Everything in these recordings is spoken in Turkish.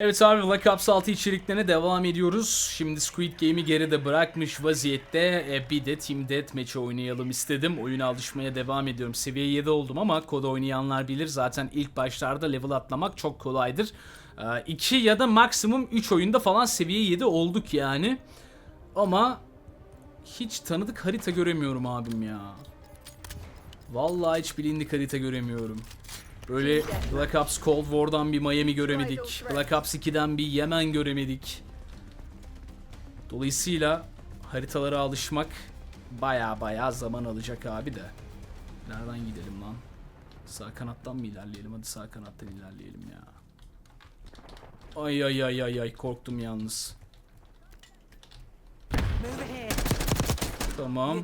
Evet abi Black Ops 6 içeriklerine devam ediyoruz. Şimdi Squid Game'i geride bırakmış vaziyette e, bir de Team Deathmatch oynayalım istedim. Oyuna alışmaya devam ediyorum. Seviye 7 oldum ama kod oynayanlar bilir. Zaten ilk başlarda level atlamak çok kolaydır. 2 ya da maksimum 3 oyunda falan seviye 7 olduk yani. Ama hiç tanıdık harita göremiyorum abim ya. Vallahi hiç bilindik harita göremiyorum. Böyle Black Ops Cold War'dan bir Miami göremedik. Black Ops 2'den bir Yemen göremedik. Dolayısıyla haritalara alışmak baya baya zaman alacak abi de. Nereden gidelim lan? Sağ kanattan mı ilerleyelim? Hadi sağ kanattan ilerleyelim ya. Ay ay ay ay ay korktum yalnız. Tamam.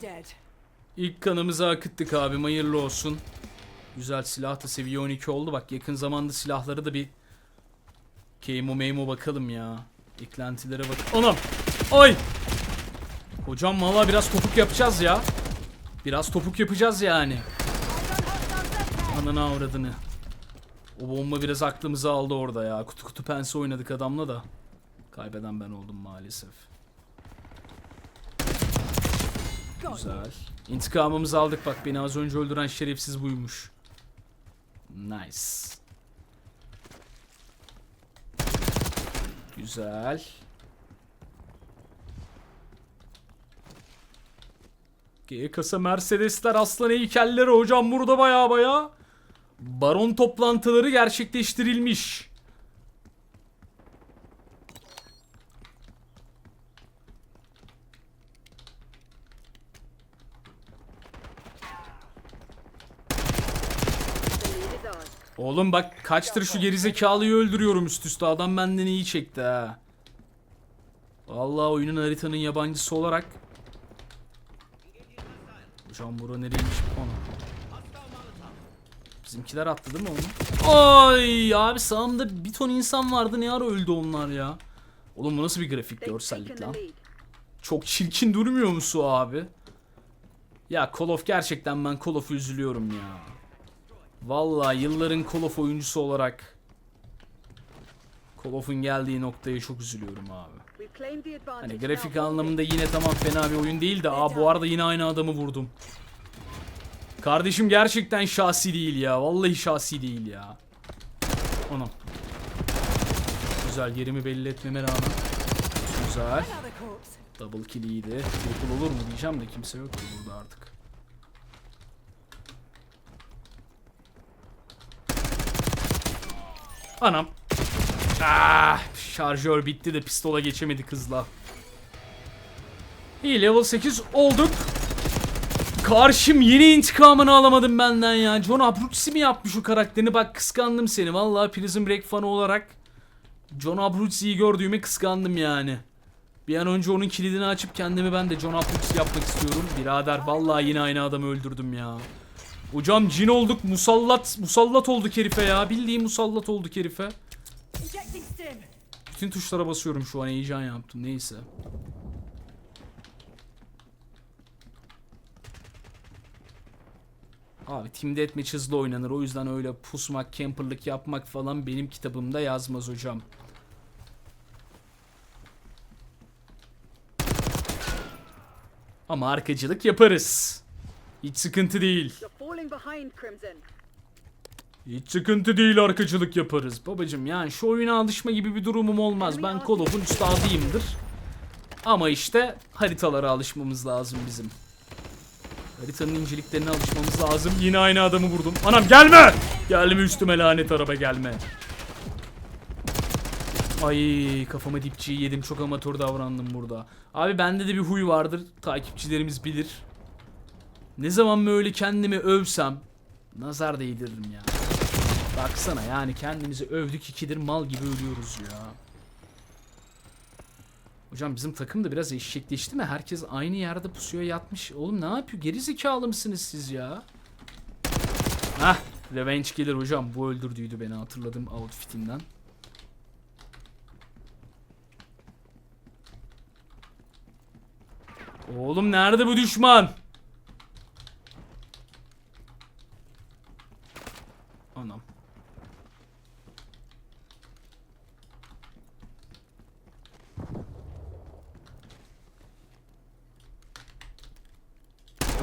İlk kanımızı akıttık abi hayırlı olsun. Güzel silah da seviye 12 oldu. Bak yakın zamanda silahları da bir Keymo meymo bakalım ya. Eklentilere bak. Anam! Ay! Hocam valla biraz topuk yapacağız ya. Biraz topuk yapacağız yani. Ananı avradını. O bomba biraz aklımızı aldı orada ya. Kutu kutu pense oynadık adamla da. Kaybeden ben oldum maalesef. Güzel. İntikamımızı aldık bak beni az önce öldüren şerefsiz buymuş. Nice. Güzel. G kasa Mercedesler aslan heykelleri hocam burada baya baya. Baron toplantıları gerçekleştirilmiş. Oğlum bak kaçtır şu gerizekalıyı öldürüyorum üst üste. Adam benden iyi çekti ha. Vallahi oyunun haritanın yabancısı olarak. Hocam bura nereymiş? Ana. Bizimkiler attı değil mi onu? Ay abi sağımda bir ton insan vardı. Ne ara öldü onlar ya? Oğlum bu nasıl bir grafik görsellik lan? Çok çirkin durmuyor mu su abi? Ya Call of gerçekten ben Call of'u üzülüyorum ya. Vallahi yılların Call of oyuncusu olarak Call of'un geldiği noktaya çok üzülüyorum abi. Hani grafik anlamında yine tamam fena bir oyun değil de aa bu arada yine aynı adamı vurdum. Kardeşim gerçekten şahsi değil ya. Vallahi şahsi değil ya. Anam. Güzel yerimi belli etmeme rağmen. Güzel. Double kill iyiydi. Triple olur mu diyeceğim de kimse yok burada artık. Anam. Ah, şarjör bitti de pistola geçemedi kızla. İyi level 8 olduk. Karşım yeni intikamını alamadım benden ya. John Abruzzi mi yapmış o karakterini? Bak kıskandım seni. Vallahi Prison Break fanı olarak John Abruzzi'yi gördüğüme kıskandım yani. Bir an önce onun kilidini açıp kendimi ben de John Abruzzi yapmak istiyorum. Birader vallahi yine aynı adamı öldürdüm ya. Hocam cin olduk musallat musallat olduk herife ya. Bildiğim musallat olduk herife. Bütün tuşlara basıyorum şu an heyecan yaptım neyse. Abi Team Deathmatch hızlı oynanır o yüzden öyle pusmak, camperlık yapmak falan benim kitabımda yazmaz hocam. Ama arkacılık yaparız. Hiç sıkıntı değil. Hiç sıkıntı değil arkacılık yaparız. Babacım yani şu oyuna alışma gibi bir durumum olmaz. Ben Call of'un üstadıyımdır. Ama işte haritalara alışmamız lazım bizim. Haritanın inceliklerine alışmamız lazım. Yine aynı adamı vurdum. Anam gelme! Gelme üstüme lanet araba gelme. Ay kafama dipçiyi yedim. Çok amatör davrandım burada. Abi bende de bir huy vardır. Takipçilerimiz bilir. Ne zaman böyle kendimi övsem nazar değdiririm ya. Baksana yani kendimizi övdük ikidir mal gibi ölüyoruz ya. Hocam bizim takım da biraz eşekleşti mi? Herkes aynı yerde pusuya yatmış. Oğlum ne yapıyor? Geri zekalı mısınız siz ya? Hah. Revenge gelir hocam. Bu öldürdüydü beni hatırladım outfitimden. Oğlum nerede bu düşman? Anam.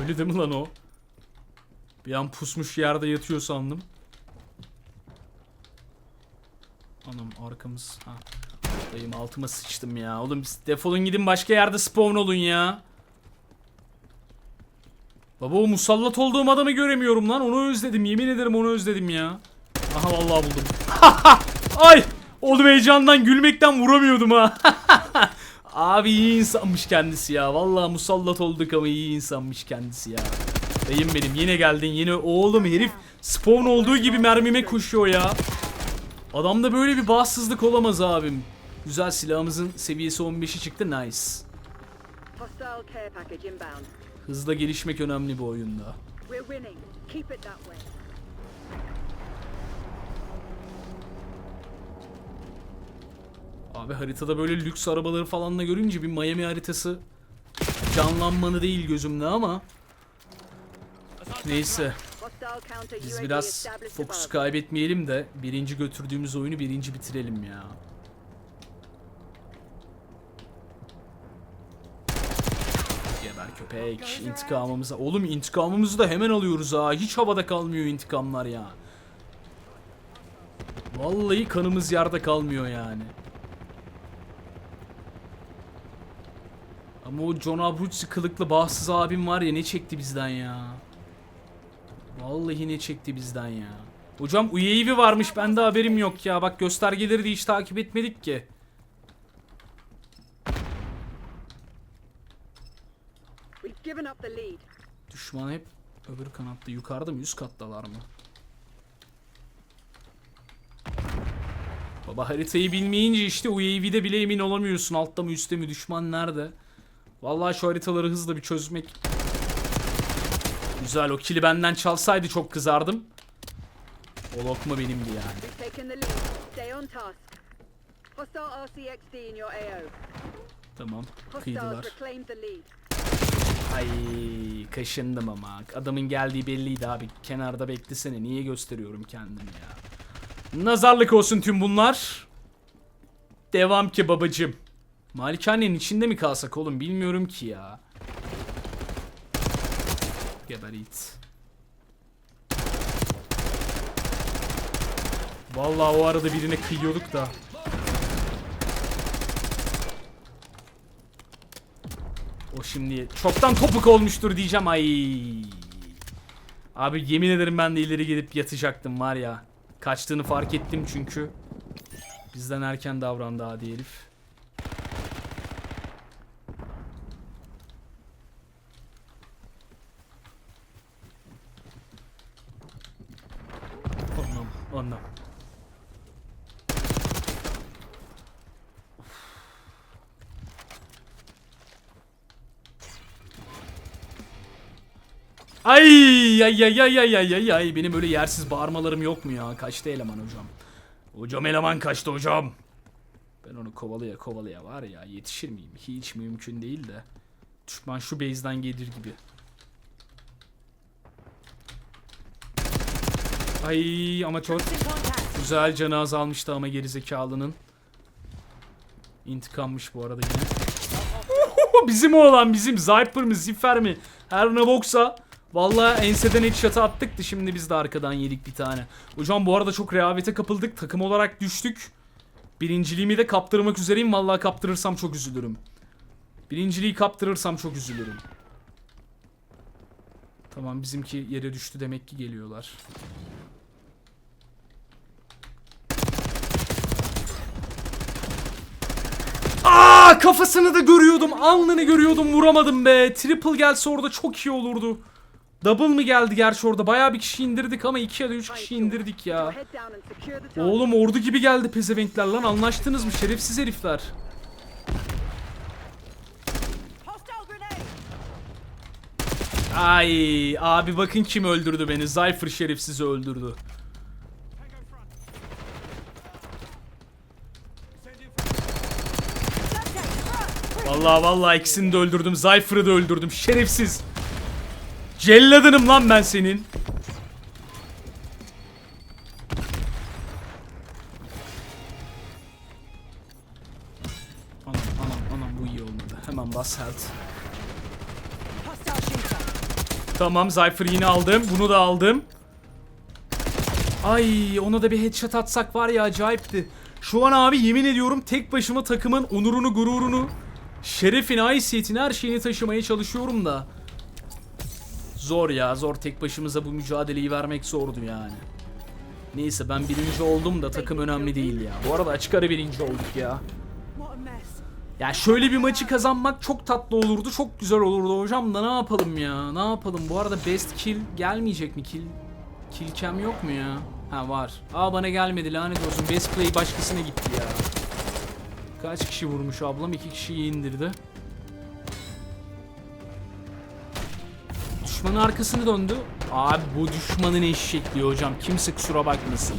Ölü değil mi lan o? Bir an pusmuş yerde yatıyor sandım. Anam arkamız. Ha. Dayım altıma sıçtım ya. Oğlum defolun gidin başka yerde spawn olun ya. Baba o musallat olduğum adamı göremiyorum lan. Onu özledim. Yemin ederim onu özledim ya. Aha vallahi buldum. Ay! Oğlum heyecandan gülmekten vuramıyordum ha. Abi iyi insanmış kendisi ya. Vallahi musallat olduk ama iyi insanmış kendisi ya. Dayım benim yine geldin yine oğlum herif spawn olduğu gibi mermime koşuyor ya. Adamda böyle bir bağımsızlık olamaz abim. Güzel silahımızın seviyesi 15'i çıktı nice. Hızla gelişmek önemli bu oyunda. Abi haritada böyle lüks arabaları falan da görünce bir Miami haritası canlanmanı değil gözümde ama neyse biz biraz fokusu kaybetmeyelim de birinci götürdüğümüz oyunu birinci bitirelim ya. Geber köpek intikamımıza. Oğlum intikamımızı da hemen alıyoruz ha. Hiç havada kalmıyor intikamlar ya. Vallahi kanımız yerde kalmıyor yani. Ama o John Abruzzi kılıklı bahtsız abim var ya ne çekti bizden ya. Vallahi ne çekti bizden ya. Hocam UAV varmış bende haberim yok ya. Bak göstergeleri de hiç takip etmedik ki. Düşman hep öbür kanatta. Yukarıda mı? Üst kattalar mı? Baba haritayı bilmeyince işte UAV'de bile emin olamıyorsun. Altta mı üstte mi düşman nerede? Vallahi şu haritaları hızlı bir çözmek. Güzel o kili benden çalsaydı çok kızardım. O lokma benimdi yani. Tamam kıydılar. Ay kaşındım ama. Adamın geldiği belliydi abi. Kenarda beklesene. Niye gösteriyorum kendimi ya? Nazarlık olsun tüm bunlar. Devam ki babacım. Malikanenin içinde mi kalsak oğlum bilmiyorum ki ya. Geber it. Vallahi o arada birine kıyıyorduk da. O şimdi çoktan topuk olmuştur diyeceğim ay. Abi yemin ederim ben de ileri gidip yatacaktım var ya. Kaçtığını fark ettim çünkü. Bizden erken davrandı hadi herif. Anlam. Ay ay ay ay ay ay ay ay benim öyle yersiz bağırmalarım yok mu ya? Kaçtı eleman hocam. Hocam eleman kaçtı hocam. Ben onu kovalaya kovalaya var ya yetişir miyim? Hiç mümkün değil de. Düşman şu base'den gelir gibi. Ay. In contact. Güzel canı azalmıştı ama gerizekalının. İntikammış bu arada yine. bizim oğlan bizim. Zyper mi Ziffer mi? Her ne boksa. Vallahi enseden headshot'ı attık da şimdi biz de arkadan yedik bir tane. Hocam bu arada çok rehavete kapıldık. Takım olarak düştük. Birinciliğimi de kaptırmak üzereyim. Vallahi kaptırırsam çok üzülürüm. Birinciliği kaptırırsam çok üzülürüm. Tamam bizimki yere düştü demek ki geliyorlar. Aa kafasını da görüyordum. Alnını görüyordum. Vuramadım be. Triple gelse orada çok iyi olurdu. Double mı geldi gerçi orada? Bayağı bir kişi indirdik ama 2 ya da 3 kişi indirdik ya. Oğlum ordu gibi geldi pezevenkler lan. Anlaştınız mı? Şerefsiz herifler. Ay abi bakın kim öldürdü beni. Zypher şerefsizi öldürdü. Vallahi vallahi ikisini de öldürdüm. Zypher'ı da öldürdüm. Şerefsiz. Celladınım lan ben senin. Anam anam anam bu iyi olmadı. Hemen bas health. Tamam Cypher yine aldım. Bunu da aldım. Ay ona da bir headshot atsak var ya acayipti. Şu an abi yemin ediyorum tek başıma takımın onurunu, gururunu, şerefini, haysiyetini, her şeyini taşımaya çalışıyorum da. Zor ya zor tek başımıza bu mücadeleyi vermek zordu yani. Neyse ben birinci oldum da takım önemli değil ya. Bu arada açık ara birinci olduk ya. Ya şöyle bir maçı kazanmak çok tatlı olurdu. Çok güzel olurdu hocam da ne yapalım ya? Ne yapalım? Bu arada best kill gelmeyecek mi? Kill kill cam yok mu ya? Ha var. Aa bana gelmedi lanet olsun. Best play başkasına gitti ya. Kaç kişi vurmuş ablam? İki kişiyi indirdi. Düşmanın arkasını döndü. Abi bu düşmanın eşekliği hocam. Kimse kusura bakmasın.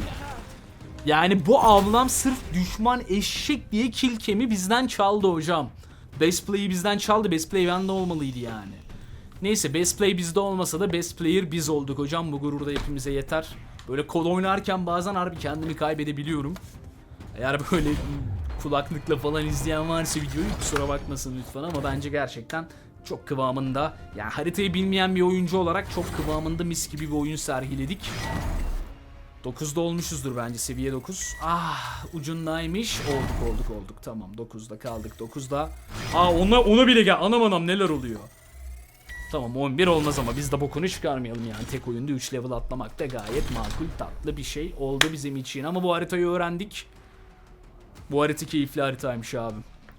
Yani bu avlam sırf düşman eşek diye kill kemi bizden çaldı hocam. Best play'i bizden çaldı. Best play bende olmalıydı yani. Neyse best play bizde olmasa da best player biz olduk hocam. Bu gurur da hepimize yeter. Böyle kol oynarken bazen harbi kendimi kaybedebiliyorum. Eğer böyle kulaklıkla falan izleyen varsa videoyu kusura bakmasın lütfen ama bence gerçekten çok kıvamında. Yani haritayı bilmeyen bir oyuncu olarak çok kıvamında mis gibi bir oyun sergiledik. 9'da olmuşuzdur bence seviye 9. Ah ucundaymış. Olduk olduk olduk. Tamam 9'da kaldık 9'da. Aa ona, ona bile gel. Anam anam neler oluyor. Tamam 11 olmaz ama biz de bokunu çıkarmayalım yani. Tek oyunda 3 level atlamak da gayet makul tatlı bir şey oldu bizim için. Ama bu haritayı öğrendik. Bu harita keyifli haritaymış abi.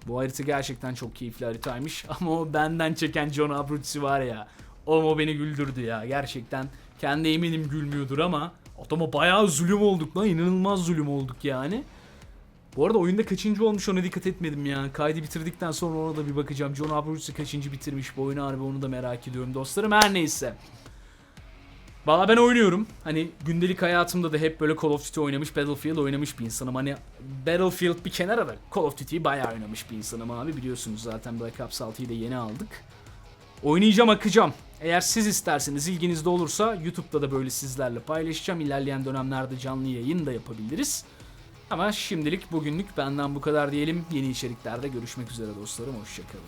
Bu harita gerçekten çok keyifli haritaymış. Ama o benden çeken John Abruzzi var ya. O, o beni güldürdü ya. Gerçekten kendi eminim gülmüyordur ama adama bayağı zulüm olduk lan. İnanılmaz zulüm olduk yani. Bu arada oyunda kaçıncı olmuş ona dikkat etmedim ya. Kaydı bitirdikten sonra ona da bir bakacağım. John Abruzzi kaçıncı bitirmiş bu oyunu harbi onu da merak ediyorum dostlarım. Her neyse. Valla ben oynuyorum. Hani gündelik hayatımda da hep böyle Call of Duty oynamış, Battlefield oynamış bir insanım. Hani Battlefield bir kenara da Call of Duty'yi bayağı oynamış bir insanım abi. Biliyorsunuz zaten Black Ops 6'yı da yeni aldık. Oynayacağım, akacağım. Eğer siz isterseniz, ilginizde olursa YouTube'da da böyle sizlerle paylaşacağım. İlerleyen dönemlerde canlı yayın da yapabiliriz. Ama şimdilik bugünlük benden bu kadar diyelim. Yeni içeriklerde görüşmek üzere dostlarım. Hoşçakalın.